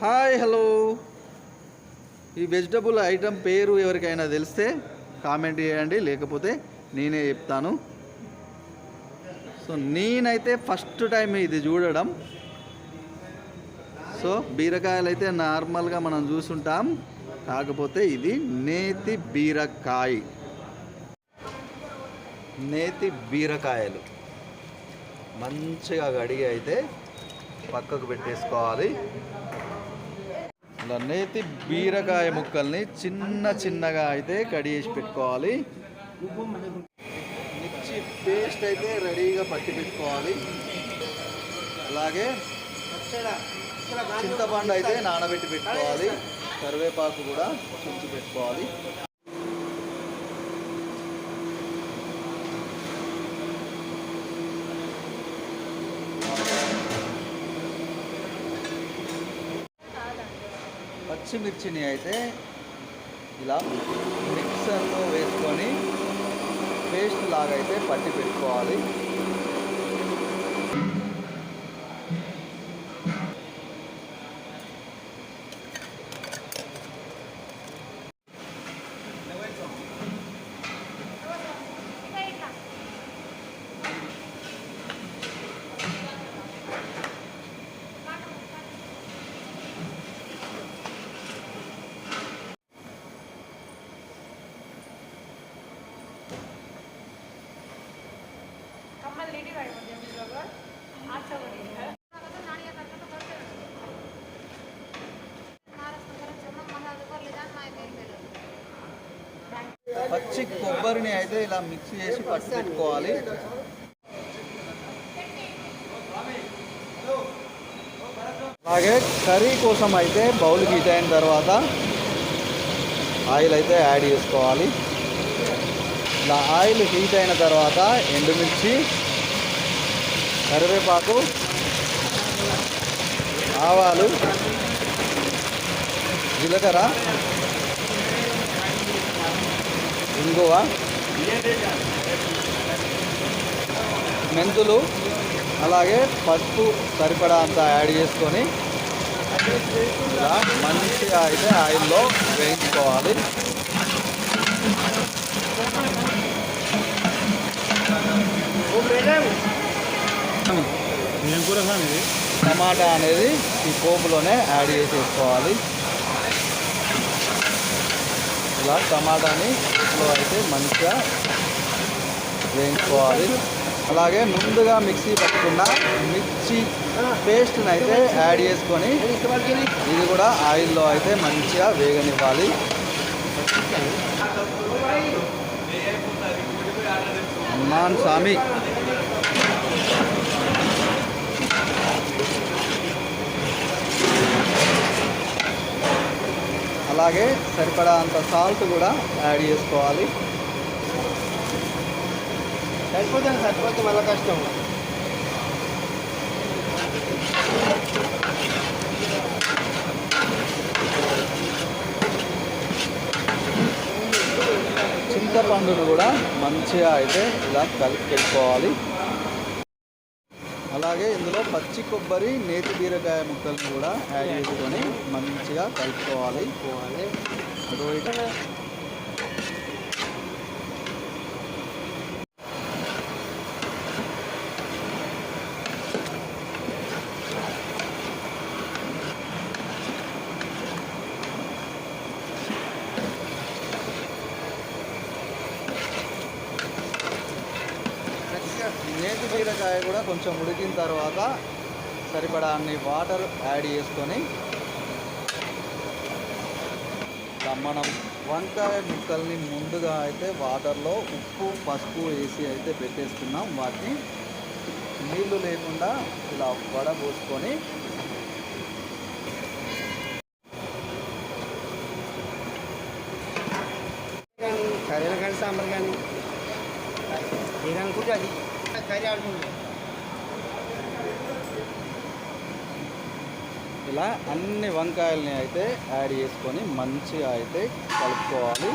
Hi hello ఈ vegetable item పేరు ఎవరికైనా తెలిస్తే కామెంట్ చేయండి లేకపోతే నేనే చెప్తాను. సో నేనైతే ఫస్ట్ టైం ఇది చూడడం. సో బీరకాయలు అయితే నార్మల్గా మనం చూసుంటాం. కాకపోతే ఇది నేతి బీరకాయ. నేతి బీరకాయలు. మంచిగా కడిగి అయితే పక్కకు పెట్టేసుకోవాలి. ఇలా నేతి బీరకాయ ముక్కల్ని చిన్న చిన్నగా అయితే కడిగేసి పెట్టుకోవాలి. మిర్చి పేస్ట్ అయితే రెడీగా పట్టి పెట్టుకోవాలి. అలాగే చింతపండు అయితే నానబెట్టి పెట్టుకోవాలి. కరివేపాకు కూడా చుంచి పెట్టుకోవాలి. పచ్చిమిర్చిని అయితే ఇలా మిక్సర్లో వేసుకొని పేస్ట్ లాగా అయితే పట్టి పెట్టుకోవాలి. పచ్చి కొబ్బరిని అయితే ఇలా మిక్స్ చేసి పట్టు పెట్టుకోవాలి అలాగే కర్రీ కోసం అయితే బౌల్ హీట్ అయిన తర్వాత ఆయిల్ అయితే యాడ్ చేసుకోవాలి. ఇలా ఆయిల్ హీట్ అయిన తర్వాత ఎండుమిర్చి కరివేపాకు ఆవాలు జీలకర్ర ఇంగువ. మెంతులు అలాగే పసుపు సరిపడా అంతా యాడ్ చేసుకొని ఇలా మంచిగా అయితే ఆయిల్లో వేయించుకోవాలి. టమాటా అనేది ఈ పోపులోనే యాడ్ చేసేసుకోవాలి. ఇలా టమాటాని లో అయితే మంచిగా వేయించుకోవాలి. అలాగే ముందుగా మిక్సీ పట్టుకున్న మిర్చి పేస్ట్ని అయితే యాడ్ చేసుకొని ఇది కూడా ఆయిల్లో అయితే మంచిగా వేగనివ్వాలి. హనుమాన్ స్వామి. అలాగే సరిపడా అంత సాల్ట్ కూడా యాడ్ చేసుకోవాలి. సరిపోతుంది సరిపోతే మళ్ళీ కష్టం. చింతపండును కూడా మంచిగా అయితే ఇలా కలిపి పెట్టుకోవాలి. అలాగే ఇందులో పచ్చి కొబ్బరి నేతి బీరకాయ ముక్కలను కూడా యాడ్ చేసుకొని మంచిగా కలుపుకోవాలి. పోవాలి. బీరకాయ కూడా కొంచెం ఉడికిన తర్వాత సరిపడా అన్ని వాటర్ యాడ్ చేసుకొని మనం వంకాయ ముక్కల్ని ముందుగా అయితే వాటర్లో ఉప్పు పసుపు వేసి అయితే పెట్టేసుకున్నాం. వాటిని నీళ్ళు లేకుండా ఇలా వడబోసుకొని కర్రీలు కానీ సాంబార్ కానీ ఏదనుకుంటే అది. ఇలా అన్ని వంకాయలని అయితే యాడ్ చేసుకొని మంచిగా అయితే కలుపుకోవాలి.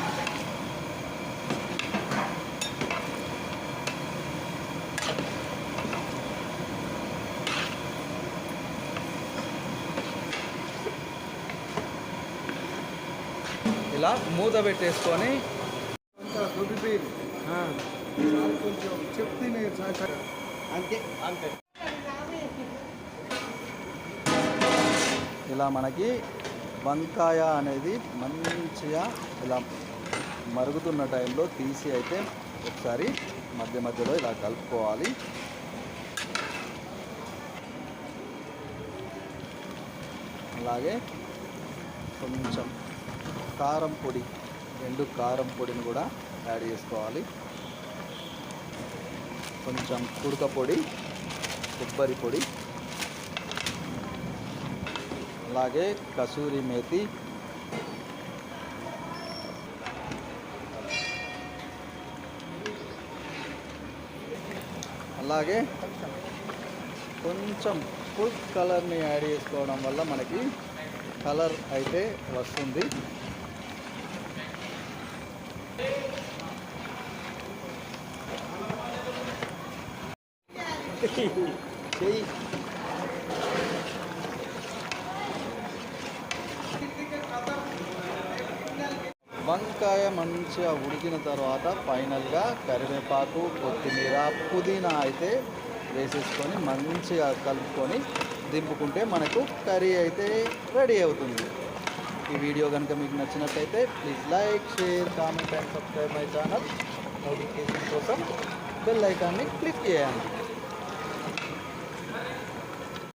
ఇలా మూత పెట్టేసుకొని అంతే. అంతే ఇలా మనకి వంకాయ అనేది మంచిగా ఇలా మరుగుతున్న టైంలో తీసి అయితే ఒకసారి మధ్య మధ్యలో ఇలా కలుపుకోవాలి. అలాగే కొంచెం కారం పొడి రెండు కారం పొడిని కూడా యాడ్ చేసుకోవాలి. కొంచెం కుడక పొడి కొబ్బరి పొడి. అలాగే కసూరి మేతి. అలాగే కొంచెం ఫుడ్ కలర్ని యాడ్ చేసుకోవడం వల్ల మనకి కలర్ అయితే వస్తుంది. వంకాయ మంచిగా ఉడికిన తర్వాత ఫైనల్గా కరివేపాకు కొత్తిమీర పుదీనా అయితే వేసేసుకొని మంచిగా కలుపుకొని దింపుకుంటే మనకు కర్రీ అయితే రెడీ అవుతుంది. ఈ వీడియో కనుక మీకు నచ్చినట్లయితే please like share comment and subscribe my channel. Notification కోసం బెల్ ఐకాన్ని క్లిక్ చేయండి.